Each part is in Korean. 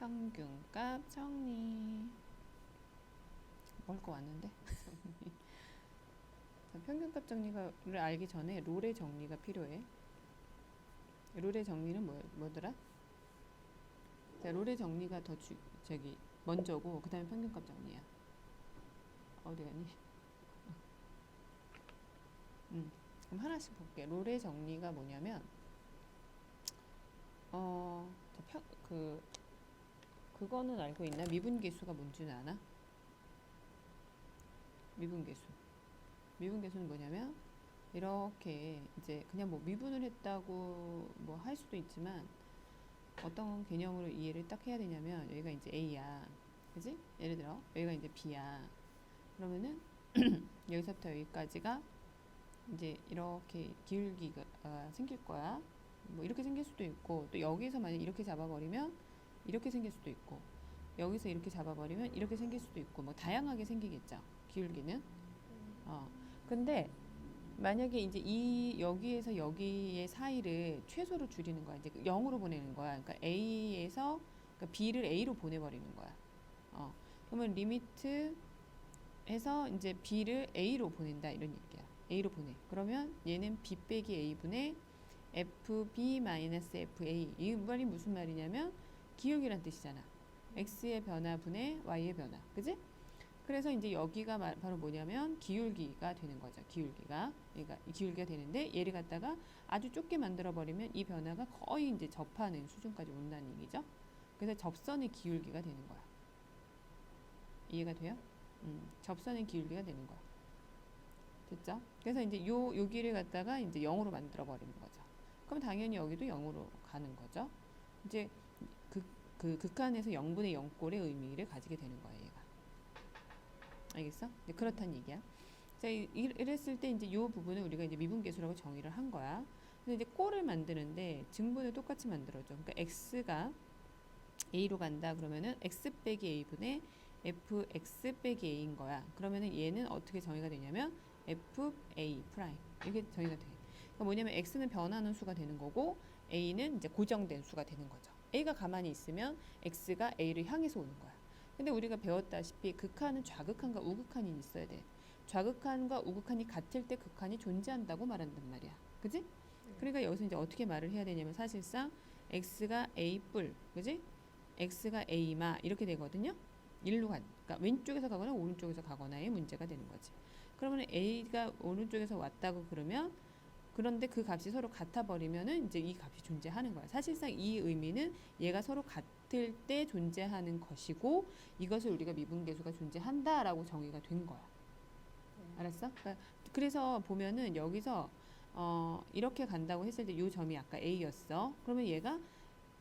평균값 정리. 먹을 거 왔는데. 자, 평균값 정리가를 알기 전에 롤의 정리가 필요해. 롤의 정리는 뭐, 뭐더라? 자, 롤의 정리가 더 주, 저기 먼저고 그 다음에 평균값 정리야. 어디 갔니? 음, 그럼 하나씩 볼게. 롤의 정리가 뭐냐면 어, 자, 평, 그 그거는 알고 있나? 미분계수가 뭔지는 아나? 미분계수. 미분계수는 뭐냐면 이렇게 이제 그냥 뭐 미분을 했다고 뭐 할 수도 있지만 어떤 개념으로 이해를 딱 해야 되냐면 여기가 이제 A야. 그지? 예를 들어 여기가 이제 B야. 그러면은 여기서부터 여기까지가 이제 이렇게 기울기가 아, 생길 거야. 뭐 이렇게 생길 수도 있고 또 여기서 만약 이렇게 잡아버리면 이렇게 생길 수도 있고 여기서 이렇게 잡아버리면 이렇게 생길 수도 있고 뭐 다양하게 생기겠죠. 기울기는. 어. 근데 만약에 이제 이 여기에서 여기의 사이를 최소로 줄이는 거야. 이제 0으로 보내는 거야. 그러니까 A에서 그러니까 B를 A로 보내버리는 거야. 어. 그러면 리미트 해서 이제 B를 A로 보낸다 이런 얘기야. A로 보내. 그러면 얘는 B 빼기 A분의 FB-FA. 이 말이 무슨 말이냐면 기울기란 뜻이잖아. X의 변화분의 Y의 변화. 그지? 그래서 이제 여기가 마- 바로 뭐냐면 기울기가 되는 거죠. 기울기가. 그러니까 이 기울기가 되는데 얘를 갖다가 아주 좁게 만들어 버리면 이 변화가 거의 이제 접하는 수준까지 온다는 얘기죠. 그래서 접선의 기울기가 되는 거야. 이해가 돼요? 음, 접선의 기울기가 되는 거야. 됐죠? 그래서 이제 요 여기를 갖다가 이제 0으로 만들어 버리는 거죠. 그럼 당연히 여기도 0으로 가는 거죠. 이제 극, 그 극한에서 0분의 0꼴의 의미를 가지게 되는 거예요, 얘가. 알겠어? 이제 그렇다는 얘기야. 자, 이- 이- 이랬을 때 이제 요 부분을 우리가 이제 미분계수라고 정의를 한 거야. 근데 이제 꼴을 만드는데 증분을 똑같이 만들어줘. 그러니까 x가 a로 간다 그러면은 x 빼기 a분의 fx 빼기 a인 거야. 그러면은 얘는 어떻게 정의가 되냐면 fa 프라임 이게 정의가 돼. 그러니까 뭐냐면 x는 변하는 수가 되는 거고 a는 이제 고정된 수가 되는 거죠. A가 가만히 있으면 x가 a를 향해서 오는 거야. 근데 우리가 배웠다시피 극한은 좌극한과 우극한이 있어야 돼. 좌극한과 우극한이 같을 때 극한이 존재한다고 말한단 말이야. 그지? 그러니까 여기서 이제 어떻게 말을 해야 되냐면 사실상 x가 a 뿔, 그지? x가 a마 이렇게 되거든요. 일로 간, 그러니까 왼쪽에서 가거나 오른쪽에서 가거나의 문제가 되는 거지. 그러면 a가 오른쪽에서 왔다고 그러면 그런데 그 값이 서로 같아 버리면은 이제 이 값이 존재하는 거야. 사실상 이 의미는 얘가 서로 같을 때 존재하는 것이고 이것을 우리가 미분계수가 존재한다라고 정의가 된 거야. 알았어? 그러니까 그래서 보면은 여기서 어 이렇게 간다고 했을 때요 점이 아까 A였어. 그러면 얘가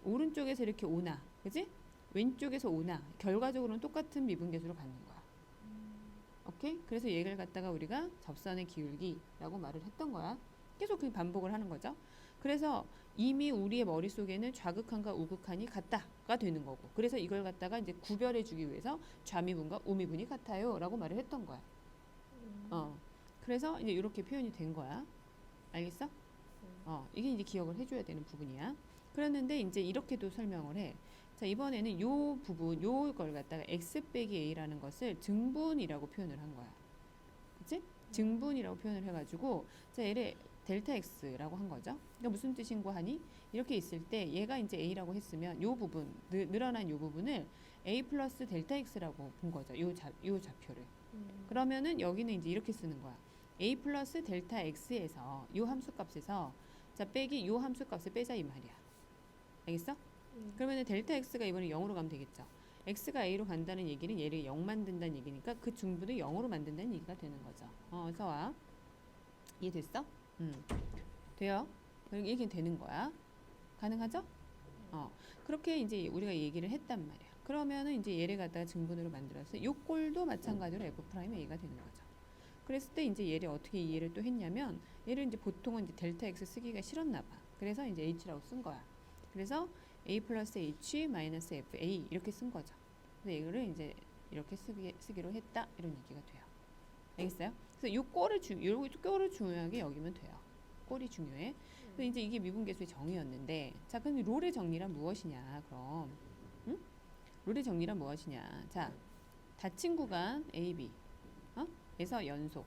오른쪽에서 이렇게 오나, 그지? 왼쪽에서 오나, 결과적으로는 똑같은 미분계수로 갖는 거야. 오케이? 그래서 얘를 갖다가 우리가 접선의 기울기라고 말을 했던 거야. 계속 그 반복을 하는 거죠. 그래서 이미 우리의 머릿속에는 좌극한과 우극한이 같다가 되는 거고. 그래서 이걸 갖다가 이제 구별해 주기 위해서 좌미분과 우미분이 같아요 라고 말을 했던 거야. 어. 그래서 이제 이렇게 표현이 된 거야. 알겠어? 어, 이게 이제 기억을 해줘야 되는 부분이야. 그랬는데 이제 이렇게도 설명을 해. 자, 이번에는 요 부분, 요걸 갖다가 x 빼기 a라는 것을 증분이라고 표현을 한 거야. 그치? 증분이라고 표현을 해가지고, 자, 얘를 델타 x라고 한 거죠. 그러니까 무슨 뜻인고 하니? 이렇게 있을 때 얘가 이제 a라고 했으면 요 부분, 늘, 늘어난 요 부분을 a 플러스 델타 x라고 본 거죠. 요 좌, 요 좌표를. 그러면은 여기는 이제 이렇게 쓰는 거야. a 플러스 델타 x에서 요 함수값에서 자 빼기 요 함수값을 빼자 이 말이야. 알겠어? 그러면은 델타 x가 이번에 0으로 가면 되겠죠. x가 a로 간다는 얘기는 얘를 0 만든다는 얘기니까 그 중분을 0으로 만든다는 얘기가 되는 거죠. 어, 어서 와. 이해됐어? 음. 돼요? 그럼 이게 되는 거야. 가능하죠? 어. 그렇게 이제 우리가 얘기를 했단 말이야. 그러면은 이제 얘를 갖다가 증분으로 만들어서 요 꼴도 마찬가지로 f 프라임 a가 되는 거죠. 그랬을 때 이제 얘를 어떻게 이해를 또 했냐면 얘를 이제 보통은 이제 델타 x 쓰기가 싫었나 봐. 그래서 이제 h라고 쓴 거야. 그래서 a 플러스 h 마이너스 fa 이렇게 쓴 거죠. 그래서 이거를 이제 이렇게 쓰기, 쓰기로 했다 이런 얘기가 돼요. 알겠어요? 그래서 요 꼴을 중, 요 꼴을 중요하게 여기면 돼요. 꼴이 중요해. 그래서 이제 이게 미분계수의 정의였는데, 자 그럼 이 롤의 정리란 무엇이냐? 그럼, 응? 룰의 정리란 무엇이냐? 자, 닫힌 구간 A, B, 어? 에서 연속.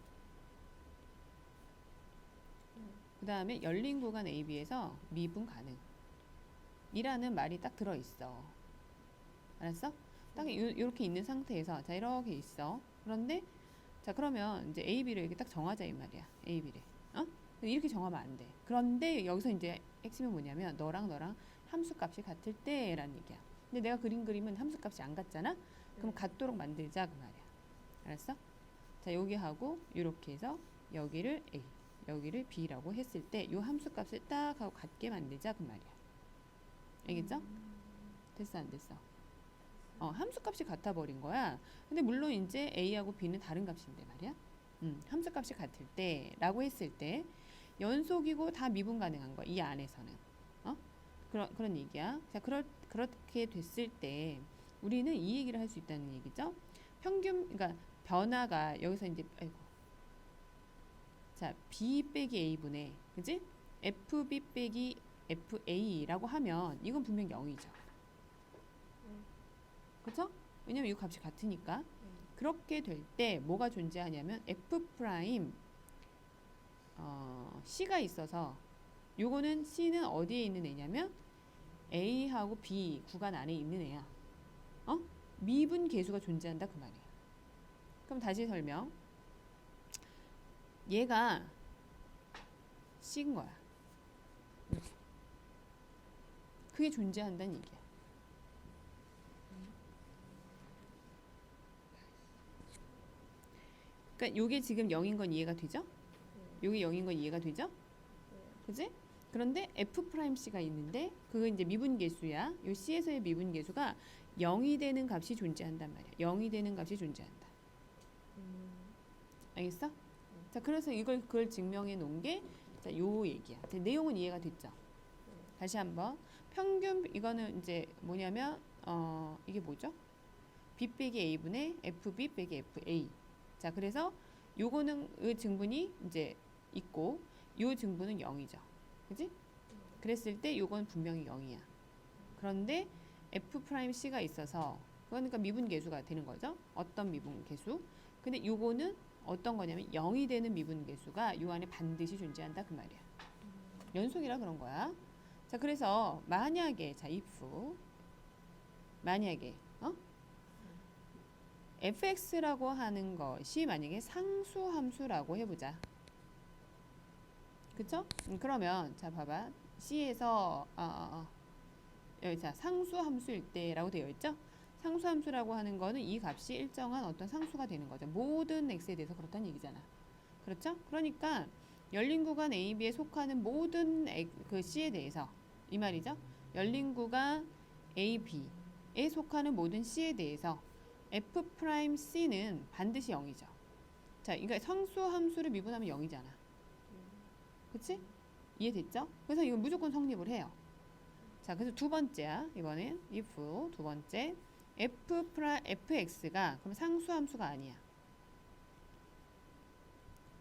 그 다음에 열린 구간 A, B에서 미분 가능. 이라는 말이 딱 들어 있어. 알았어? 딱 요, 이렇게 있는 상태에서 자 이렇게 있어. 그런데 자 그러면 이제 A, B를 이렇게 딱 정하자 이 말이야. A, B를. 어? 이렇게 정하면 안 돼. 그런데 여기서 이제 핵심이 뭐냐면 너랑 너랑 함수 값이 같을 때라는 얘기야. 근데 내가 그린 그림은 함수 값이 안 같잖아. 그럼 네. 같도록 만들자 그 말이야. 알았어? 자 여기 하고 이렇게 해서 여기를 A, 여기를 B라고 했을 때요 함수 값을 딱 하고 같게 만들자 그 말이야. 알겠죠? 됐어 안 됐어? 어, 함수 값이 같아 버린 거야. 근데 물론 이제 A하고 B는 다른 값인데 말이야. 음, 함수 값이 같을 때라고 했을 때 연속이고 다 미분 가능한 거 이 안에서는 어 그런 그런 얘기야. 자 그럴 그렇게 됐을 때 우리는 이 얘기를 할 수 있다는 얘기죠. 평균 그러니까 변화가 여기서 이제 아이고 자 B 빼기 A 분의 그지 FB 빼기 FA라고 하면 이건 분명 0이죠. 음. 그렇죠? 왜냐면 이 값이 같으니까. 네. 그렇게 될 때 뭐가 존재하냐면 f 프라임 어, c가 있어서 요거는 c는 어디에 있는 애냐면 a하고 b 구간 안에 있는 애야. 어? 미분 계수가 존재한다 그 말이야. 그럼 다시 설명. 얘가 c인 거야. 그게 존재한다는 얘기야. 그러니까 요게 지금 0인 건 이해가 되죠? 요게 0인 건 이해가 되죠? 그지? 그런데 f 프라임 c가 있는데 그거 이제 미분 계수야. 요 c에서의 미분 계수가 0이 되는 값이 존재한단 말이야. 0이 되는 값이 존재한다. 음. 알겠어? 자, 그래서 이걸 그걸 증명해 놓은 게 자, 요 얘기야. 자, 내용은 이해가 됐죠? 다시 한번 평균 이거는 이제 뭐냐면 어, 이게 뭐죠? b 빼기 a 분의 fb 빼기 fa. 자, 그래서 요거는 이 증분이 이제 있고 요 증분은 0이죠. 그지? 그랬을 때 요건 분명히 0이야. 그런데 f 프라임 c가 있어서 그러니까 미분 계수가 되는 거죠. 어떤 미분 계수? 근데 요거는 어떤 거냐면 0이 되는 미분 계수가 요 안에 반드시 존재한다 그 말이야. 연속이라 그런 거야. 자, 그래서 만약에 자, if 만약에 어? Fx라고 하는 것이 만약에 상수 함수라고 해 보자. 그쵸? 음, 그러면 자, 봐봐. c에서 어, 어, 어. 여기 자, 상수 함수일 때라고 되어 있죠? 상수 함수라고 하는 거는 이 값이 일정한 어떤 상수가 되는 거죠. 모든 x에 대해서 그렇다는 얘기잖아. 그렇죠? 그러니까 열린 구간 A, B에 속하는 모든 엑- 그 C에 대해서 이 말이죠. 열린 구간 A, B에 속하는 모든 C에 대해서 F 프라임 C는 반드시 0이죠. 자, 그러니까 성수 함수를 미분하면 0이잖아. 그치? 이해됐죠? 그래서 이건 무조건 성립을 해요. 자, 그래서 두 번째야. 이번엔 if 두 번째 f 프라 fx가 그럼 상수 함수가 아니야.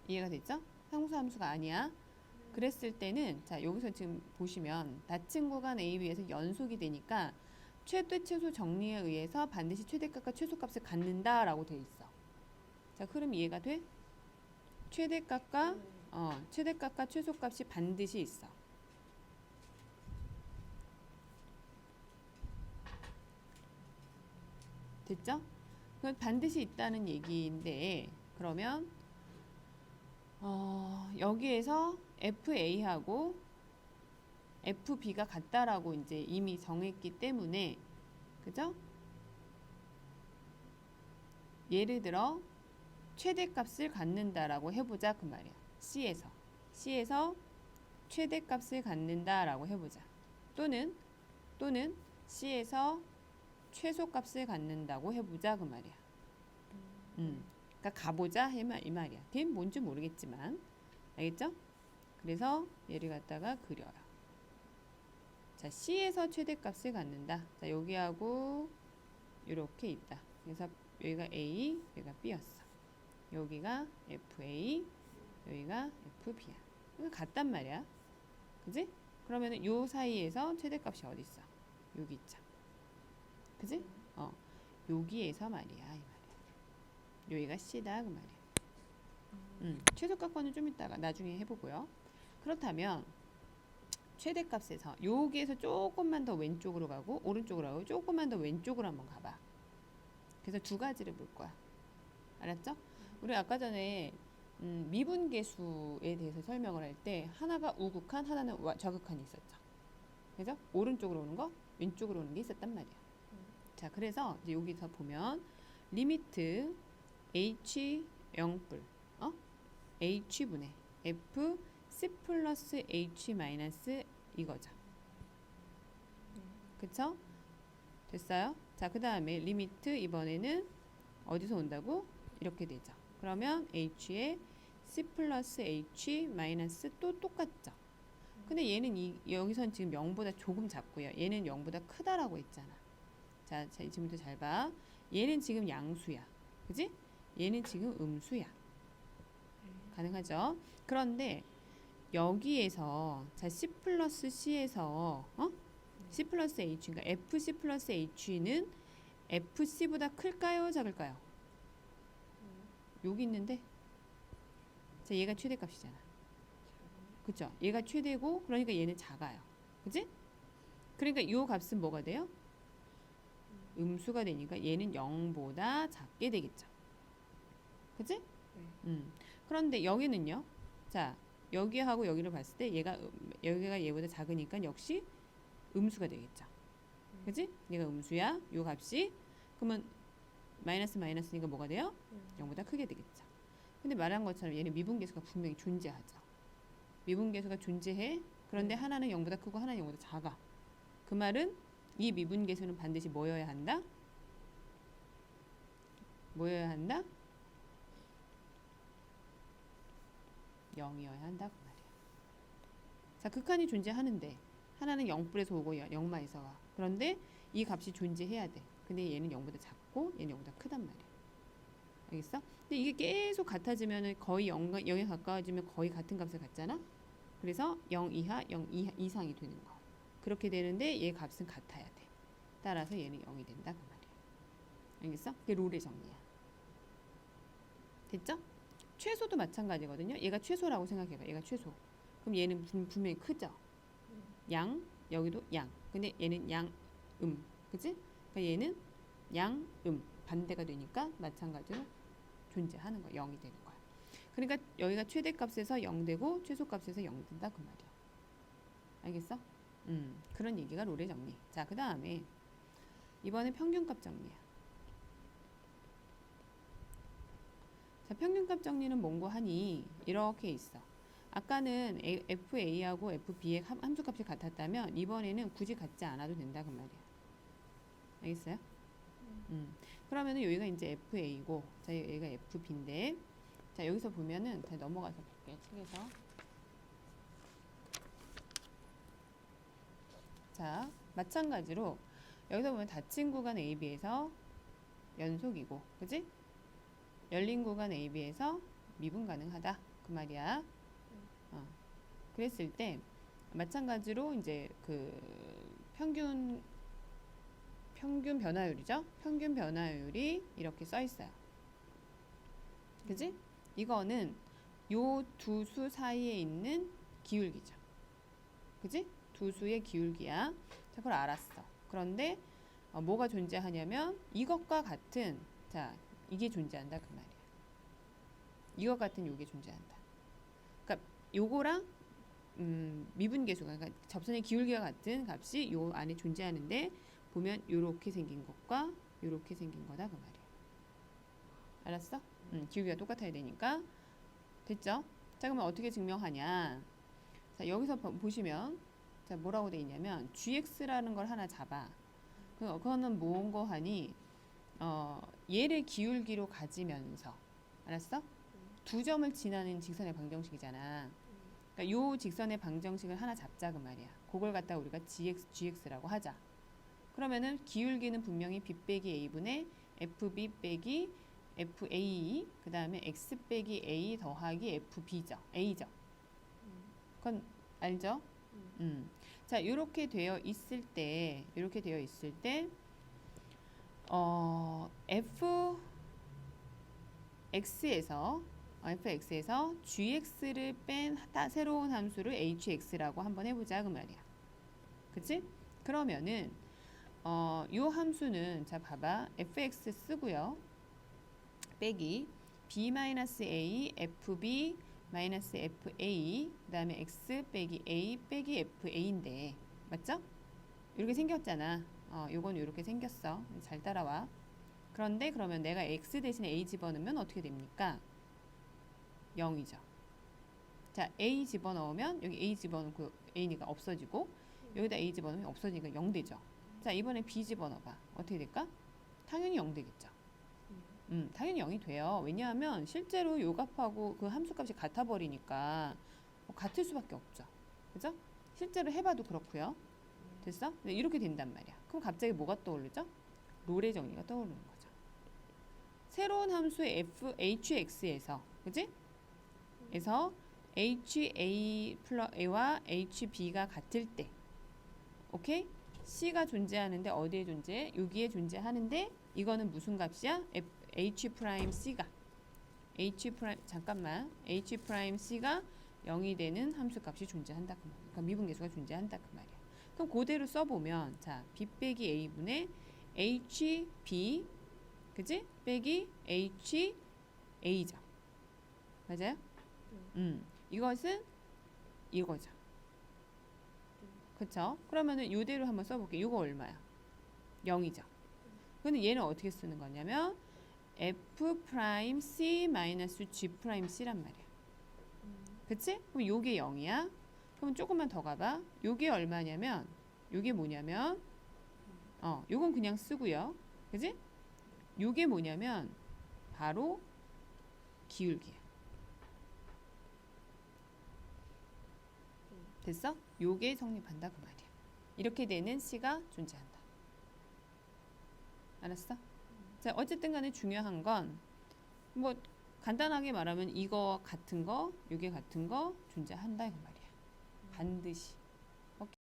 이해가 됐죠? 상수 함수가 아니야. 그랬을 때는 자 여기서 지금 보시면 닫힌 구간 A, B에서 연속이 되니까 최대 최소 정리에 의해서 반드시 최대값과 최소값을 갖는다라고 돼 있어. 자 흐름 이해가 돼? 최대값과 어, 최대값과 최소값이 반드시 있어. 됐죠? 그건 반드시 있다는 얘기인데 그러면 어, 여기에서 FA하고 FB가 같다라고 이제 이미 정했기 때문에 그죠? 예를 들어 최대값을 갖는다라고 해보자 그 말이야. C에서 C에서 최대값을 갖는다라고 해보자. 또는 또는 C에서 최소값을 갖는다고 해보자 그 말이야. 음, 그러니까 가보자 이 말- 이 말이야. 걔는 뭔지 모르겠지만 알겠죠? 그래서 얘를 갖다가 그려요. 자, C에서 최대값을 갖는다. 자, 여기하고 이렇게 있다. 그래서 여기가 A, 여기가 B였어. 여기가 FA, 여기가 FB야. 같단 말이야. 그지? 그러면은 요 사이에서 최대값이 어디 있어? 여기 있죠. 그지? 어, 여기에서 말이야 이 말이야. 여기가 C다 그 말이야. 음, 최소값과는 좀 이따가 나중에 해보고요. 그렇다면 최대값에서 여기에서 조금만 더 왼쪽으로 가고 오른쪽으로 가고 조금만 더 왼쪽으로 한번 가봐. 그래서 두 가지를 볼 거야. 알았죠? 우리 아까 전에 음, 미분계수에 대해서 설명을 할 때 하나가 우극한 하나는 와- 좌극한이 있었죠. 그래서 오른쪽으로 오는 거, 왼쪽으로 오는 게 있었단 말이야. 자, 그래서 이제 여기서 보면 리미트 h 0불 어? h 분의 f c 플러스 h 마이너스 이거죠. 그쵸? 됐어요? 자, 그 다음에 리미트 이번에는 어디서 온다고? 이렇게 되죠. 그러면 h에 c 플러스 h 마이너스 또 똑같죠. 근데 얘는 이, 여기선 지금 0보다 조금 작고요. 얘는 0보다 크다라고 했잖아. 자, 자 지금부터 잘 봐. 얘는 지금 양수야. 그지? 얘는 지금 음수야. 가능하죠? 그런데 여기에서 자 C 플러스 C에서 어? C 플러스 H 그러니까 FC 플러스 H는 FC보다 클까요? 작을까요? 여기 있는데 자 얘가 최대값이잖아. 그쵸? 얘가 최대고 그러니까 얘는 작아요. 그지? 그러니까 이 값은 뭐가 돼요? 음수가 되니까 얘는 0보다 작게 되겠죠. 그지? 음. 그런데 여기는요. 자, 여기하고 여기를 봤을 때 얘가 음- 여기가 얘보다 작으니까 역시 음수가 되겠죠. 그지? 얘가 음수야. 요 값이 그러면 마이너스 마이너스니까 뭐가 돼요? 0보다 크게 되겠죠. 근데 말한 것처럼 얘는 미분계수가 분명히 존재하죠. 미분계수가 존재해. 그런데 하나는 0보다 크고 하나는 0보다 작아. 그 말은 이 미분계수는 반드시 뭐여야 한다? 뭐여야 한다? 0이어야 한다 그 말이야. 자, 극한이 존재하는데 하나는 0불에서 오고 0마에서 와. 그런데 이 값이 존재해야 돼. 근데 얘는 0보다 작고 얘는 0보다 크단 말이야. 알겠어? 근데 이게 계속 같아지면은 거의 0, 0에 가까워지면 거의 같은 값을 갖잖아. 그래서 0 이하, 0 이하, 이상이 되는 거. 그렇게 되는데 얘 값은 같아야 돼. 따라서 얘는 0이 된다 그 말이야. 알겠어? 그게 롤의 정리야. 됐죠? 최소도 마찬가지거든요. 얘가 최소라고 생각해봐. 얘가 최소. 그럼 얘는 분, 분명히 크죠. 양 여기도 양. 근데 얘는 양 음. 그지? 그러니까 얘는 양 음. 반대가 되니까 마찬가지로 존재하는 거야. 0이 되는 거야. 그러니까 여기가 최대값에서 0 되고 최소값에서 0 된다 그 말이야. 알겠어? 음. 그런 얘기가 롤의 정리. 자, 그 다음에 이번에 평균값 정리야. 자, 평균값 정리는 뭔고 하니 이렇게 있어. 아까는 FA하고 FB의 함- 함수값이 같았다면 이번에는 굳이 같지 않아도 된다 그 말이야. 알겠어요? 음. 그러면은 여기가 이제 FA고 자 여기가 FB인데 자 여기서 보면은 자 넘어가서 볼게 책에서 자 마찬가지로 여기서 보면 닫힌 구간 AB에서 연속이고 그지? 열린 구간 AB에서 미분 가능하다 그 말이야. 어. 그랬을 때 마찬가지로 이제 그 평균 평균 변화율이죠. 평균 변화율이 이렇게 써 있어요. 그지? 이거는 요 두 수 사이에 있는 기울기죠. 그지? 두 수의 기울기야. 자, 그걸 알았어. 그런데 어, 뭐가 존재하냐면 이것과 같은 자 이게 존재한다 그 말이야. 이것 같은 요게 존재한다. 그러니까 요거랑 음, 미분계수가 그러니까 접선의 기울기와 같은 값이 요 안에 존재하는데 보면 요렇게 생긴 것과 요렇게 생긴 거다 그 말이야. 알았어? 음, 기울기가 똑같아야 되니까 됐죠? 자 그러면 어떻게 증명하냐? 자 여기서 보- 보시면 자 뭐라고 돼 있냐면 gx라는 걸 하나 잡아. 그 그거는 뭔거 하니 어 얘를 기울기로 가지면서 알았어? 두 점을 지나는 직선의 방정식이잖아. 그러니까 요 직선의 방정식을 하나 잡자 그 말이야. 그걸 갖다 우리가 gx gx라고 하자. 그러면은 기울기는 분명히 b 빼기 a분의 fb 빼기 fa 그 다음에 x 빼기 a 더하기 fb죠. a죠. 그건 알죠? 음. 자, 이렇게 되어 있을 때, 이렇게 되어 있을 때, 어, f x에서 어, fx에서 gx를 뺀 다- 새로운 함수를 hx라고 한번 해보자 그 말이야. 그치? 그러면은 어, 요 함수는 자 봐봐 fx 쓰고요. 빼기 b-a fb 마이너스 fa 그 다음에 x 빼기 a 빼기 fa인데 맞죠? 이렇게 생겼잖아. 어, 요건 이렇게 생겼어. 잘 따라와. 그런데 그러면 내가 x 대신에 a 집어넣으면 어떻게 됩니까? 0이죠. 자, a 집어넣으면 여기 a 집어넣고 a니까 없어지고 여기다 a 집어넣으면 없어지니까 0 되죠. 자, 이번에 b 집어넣어봐. 어떻게 될까? 당연히 0 되겠죠. 음, 당연히 0이 돼요. 왜냐하면 실제로 요 값하고 그 함수 값이 같아 버리니까 뭐 같을 수밖에 없죠. 그죠? 실제로 해봐도 그렇고요. 됐어? 네, 이렇게 된단 말이야. 그럼 갑자기 뭐가 떠오르죠? 롤의 정리가 떠오르는 거죠. 새로운 함수 f hx에서 그지? 에서 ha a와 hb가 같을 때 오케이? c가 존재하는데 어디에 존재해? 여기에 존재하는데 이거는 무슨 값이야? F, h 프라임 c가 h 프라임 잠깐만 h 프라임 c가 0이 되는 함수 값이 존재한다 그 말이야. 그러니까 미분계수가 존재한다 그 말이야. 그럼 그대로 써보면 자 b 빼기 a 분의 h b 그지? 빼기 h a죠. 맞아요? 음 이것은 이거죠. 그쵸? 그러면은 이대로 한번 써볼게. 이거 얼마야? 0이죠. 근데 얘는 어떻게 쓰는 거냐면 f 프라임 c 마이너스 g 프라임 c란 말이야. 그치? 그럼 요게 0이야. 그럼 조금만 더 가봐. 요게 얼마냐면 요게 뭐냐면 어 요건 그냥 쓰고요. 그지? 요게 뭐냐면 바로 기울기야. 됐어? 요게 성립한다 그 말이야. 이렇게 되는 C가 존재한다. 알았어? 자, 어쨌든 간에 중요한 건 뭐 간단하게 말하면 이거 같은 거, 요게 같은 거 존재한다 그 말이야. 반드시.